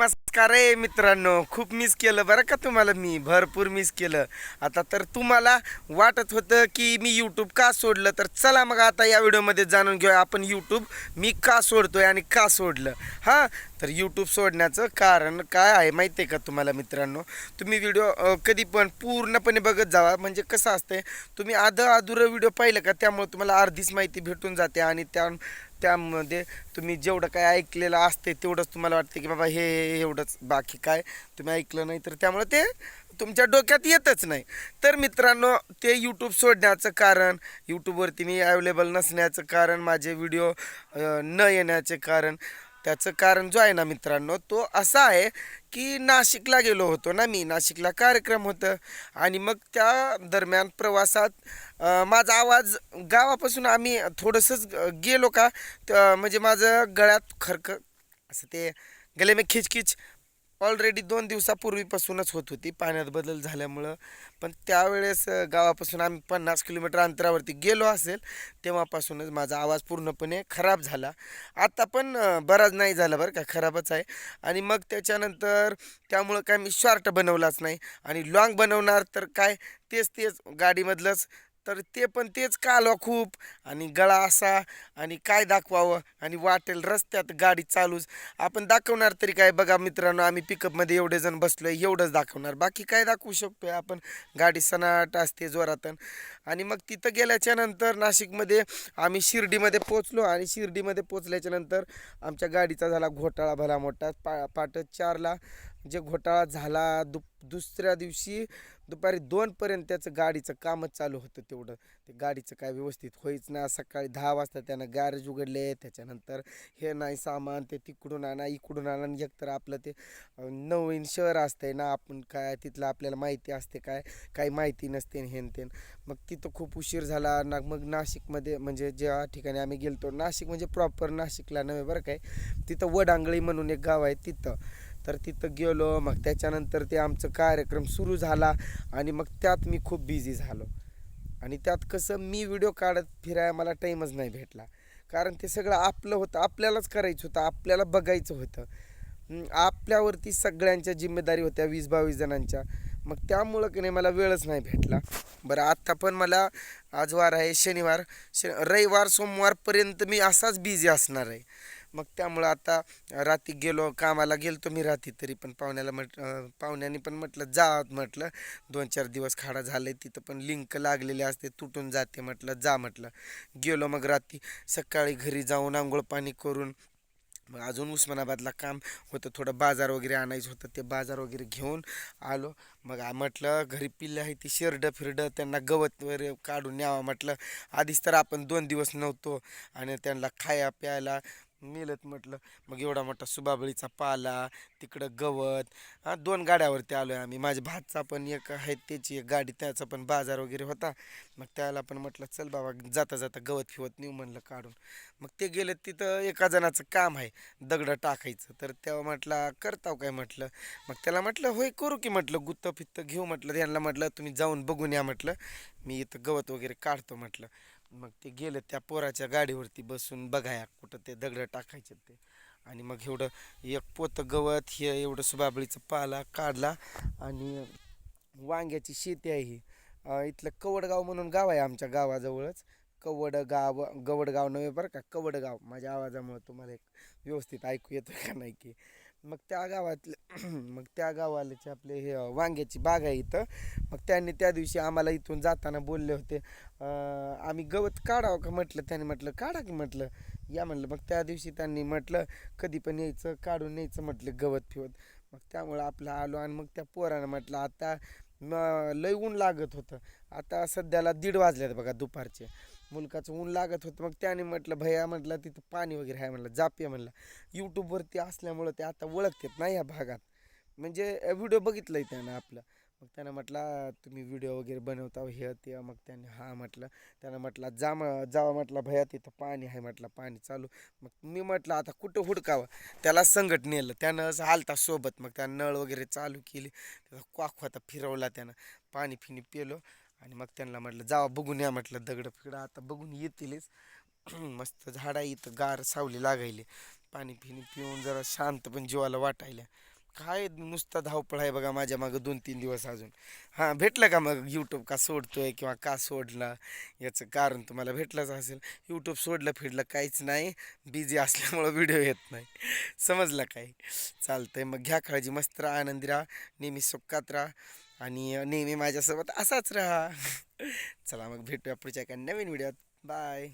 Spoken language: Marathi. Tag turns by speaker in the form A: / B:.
A: नमस्कार आहे मित्रांनो खूप मिस केलं बरं का तुम्हाला? मी भरपूर मिस केलं. आता तर तुम्हाला वाटत होतं की मी यूट्यूब का सोडलं? तर चला मग आता या व्हिडिओमध्ये जाणून घेऊया आपण यूट्यूब मी का सोडतोय आणि का सोडलं? हां तर यूट्यूब सोडण्याचं कारण काय आहे माहिती आहे का तुम्हाला मित्रांनो? तुम्ही व्हिडिओ कधी पण पूर्णपणे बघत जावा. म्हणजे कसं असतंय तुम्ही आधं अधुरं व्हिडिओ पाहिलं का त्यामुळे तुम्हाला अर्धीच माहिती भेटून जाते आणि त्या त्यामध्ये तुम्ही जेवढं काय ऐकलेलं असते तेवढंच तुम्हाला वाटते की बाबा हे एवढंच बाकी काय तुम्ही ऐकलं नाही तर त्यामुळे ते तुमच्या डोक्यात येतच नाही. तर मित्रांनो ते यूट्यूब सोडण्याचं कारण यूट्यूबवरती मी अवेलेबल नसण्याचं कारण माझे व्हिडिओ न येण्याचे कारण त्याचं कारण जो आहे ना मित्रांनो तो असा आहे की नाशिकला गेलो होतो ना मी. नाशिकला कार्यक्रम होतं आणि मग त्या दरम्यान प्रवासात माझा आवाज गावापासून आम्ही थोडंसंच गेलो का त- म्हणजे माझं गळ्यात खरख असं ते गले मी खिचखिच ऑलरेडी दोन दिवसापूर्वीपासूनच होत होती. पाण्यात बदल झाल्यामुळं. पण त्यावेळेस गावापासून आम्ही पन्नास किलोमीटर अंतरावरती गेलो असेल तेव्हापासूनच माझा आवाज पूर्णपणे खराब झाला. आता पण बराच नाही झाला बरं का खराबच आहे. आणि मग त्याच्यानंतर त्यामुळं काय मी शॉर्ट बनवलाच नाही. आणि लॉंग बनवणार तर काय तेच तेच गाडीमधलंच तर ते पण तेच कालवा खूप आणि गळा असा आणि काय दाखवावं आणि वाटेल रस्त्यात गाडी चालूच. आपण दाखवणार तरी काय? बघा मित्रांनो आम्ही पिकअपमध्ये एवढे जण बसलोय एवढंच दाखवणार. बाकी काय दाखवू शकतोय आपण? गाडी सनाट असते जोरातन. आणि मग तिथं गेल्याच्यानंतर नाशिकमध्ये आम्ही शिर्डीमध्ये पोचलो आणि शिर्डीमध्ये पोचल्याच्या नंतर आमच्या गाडीचा झाला घोटाळा भला मोठा. पा पाट चारला जे घोटाळा झाला दु दुसऱ्या दिवशी दुपारी दोनपर्यंत त्याचं गाडीचं कामच चालू होतं तेवढं. ते गाडीचं काय व्यवस्थित होईच ना. सकाळी दहा वाजता त्यानं गॅरेज उघडले. त्याच्यानंतर हे नाही सामान ते तिकडून आणा इकडून आणा. आणि एकतर आपलं ते नवीन शहर असतंय ना आपण काय तिथलं आपल्याला माहिती असते काय? काही माहिती नसते हेन तेन मग तिथं खूप उशीर झाला. ना मग नाशिकमध्ये म्हणजे ज्या ठिकाणी आम्ही गेलतो नाशिक म्हणजे प्रॉपर नाशिकला नव्हे बरं काय? तिथं वडांगळी म्हणून एक गाव आहे तिथं. तर तिथं गेलो मग त्याच्यानंतर ते आमचं कार्यक्रम सुरू झाला आणि मग त्यात मी खूप बिझी झालो. आणि त्यात कसं मी व्हिडिओ काढत फिरायला मला टाईमच नाही भेटला. कारण ते सगळं आपलं होतं आपल्यालाच करायचं होतं आपल्याला बघायचं होतं. आपल्यावरती सगळ्यांच्या जिम्मेदारी होत्या वीस बावीस जणांच्या. मग त्यामुळं की नाही मला वेळच नाही भेटला. बरं आत्ता पण मला आजवार आहे शनिवार. श रविवार सोमवारपर्यंत मी असाच बिझी असणार आहे. मग त्यामुळं आता रात्री गेलो कामाला गेलतो मी रात्री तरी पण पाहुण्याला म्हट पाहुण्याने पण म्हटलं जा म्हटलं. दोन चार दिवस खाडा झाले तिथं पण लिंक लागलेले असते तुटून जाते म्हटलं. जा म्हटलं. गेलो मग रात्री सकाळी घरी जाऊन आंघोळ पाणी करून मग अजून उस्मानाबादला काम होतं थोडं बाजार वगैरे आणायचं होतं ते बाजार वगैरे घेऊन आलो. मग म्हटलं घरी पिल्लं आहे ती शेरडं फिरडं त्यांना गवत वगैरे काढून न्यावं म्हटलं. आधीच तर आपण दोन दिवस नव्हतो आणि त्यांना खाया प्यायला मेलत म्हटलं मग एवढा मोठा सुबाबळीचा पाला तिकडं गवत हा दोन गाड्यावरती आलो आहे आम्ही. माझ्या भातचा पण एक आहे त्याची एक गाडी त्याचा पण बाजार वगैरे होता. मग त्याला पण म्हटलं चल बाबा जाता जाता गवत फिवत नेऊ म्हणलं काढून. मग ते गेले तिथं एका जणाचं काम आहे दगडं टाकायचं. तर तेव्हा म्हटलं करताव काय? म्हटलं. मग त्याला म्हटलं होय करू की. म्हटलं गुत्त फित्त घेऊ. म्हटलं त्यांना म्हटलं तुम्ही जाऊन बघून या. म्हटलं मी इथं गवत वगैरे काढतो. म्हटलं. मग ते गेलं त्या पोराच्या गाडीवरती बसून बघाया कुठं ते दगडं टाकायचे ते. आणि मग एवढं एक पोतं गवत हे एवढं सुबाबळीचं पाला काढला आणि वांग्याची शेती आहे ही. अं, इथलं कवडगाव म्हणून गाव आहे आमच्या गावाजवळच. कवडगाव गवडगाव नव्हे बरं का कवडगाव. माझ्या आवाजामुळे तुम्हाला एक व्यवस्थित ऐकू येतं का नाही की? मग त्या गावातले मग त्या गावाचे आपले हे वांग्याची बाग आहे इथं. मग त्यांनी त्या दिवशी आम्हाला इथून जाताना बोलले होते आम्ही गवत काढावं का म्हटलं? त्यांनी म्हटलं काढा की म्हटलं. या म्हटलं मग त्या दिवशी त्यांनी म्हटलं कधी पण यायचं काढून यायचं म्हटलं गवत फिवत मग त्यामुळं आपलं आलो आणि मग त्या पोरानं म्हटलं आता लय ऊन लागत होतं. आता सध्याला दीड वाजल्यात बघा दुपारचे. मुलकाचं ऊन लागत होतं. मग त्याने म्हटलं भैया म्हटलं तिथं पाणी वगैरे आहे म्हटलं जापे म्हणलं यूट्यूबवरती असल्यामुळं ते आता ओळखतात ना या भागात. म्हणजे व्हिडिओ बघितलंय त्यानं आपलं. मग त्यानं म्हटलं तुम्ही व्हिडिओ वगैरे बनवता हे ते. मग त्याने हा म्हटलं. त्यानं म्हटलं जा म जावा म्हटलं भया तिथं पाणी आहे म्हटलं पाणी चालू. मग मी म्हटलं आता कुठं हुडकावं? त्याला संकट नेलं. त्यानं असं हालता सोबत. मग त्यानं नळ वगैरे चालू केली. त्याचा क्वाक होता फिरवला त्यानं. पाणी फिनी पिलो. आणि मग त्यांना म्हटलं जावा बघून या म्हटलं दगड फिगडं आता बघून येतीलच. मस्त झाडा इथं गार सावली लागायली. पाणी पिणी पिऊन जरा शांत पण जीवाला वाटायला काय नुसता धावपळ आहे बघा माझ्या मागं दोन तीन दिवस अजून. हां भेटलं का मग यूट्यूब का सोडतोय किंवा का सोडला? याचं कारण तुम्हाला भेटलंच असेल. यूट्यूब सोडलं फिडलं काहीच नाही. बिझी असल्यामुळं व्हिडिओ येत नाही. समजला काय? चालतंय. मग घ्या काळजी मस्त राहा आनंदी राहा. नेहमी सुखात राहा. आणि नेहमी माझ्यासोबत असाच राहा. चला मग भेटूया पुढच्या एका नवीन व्हिडिओत. बाय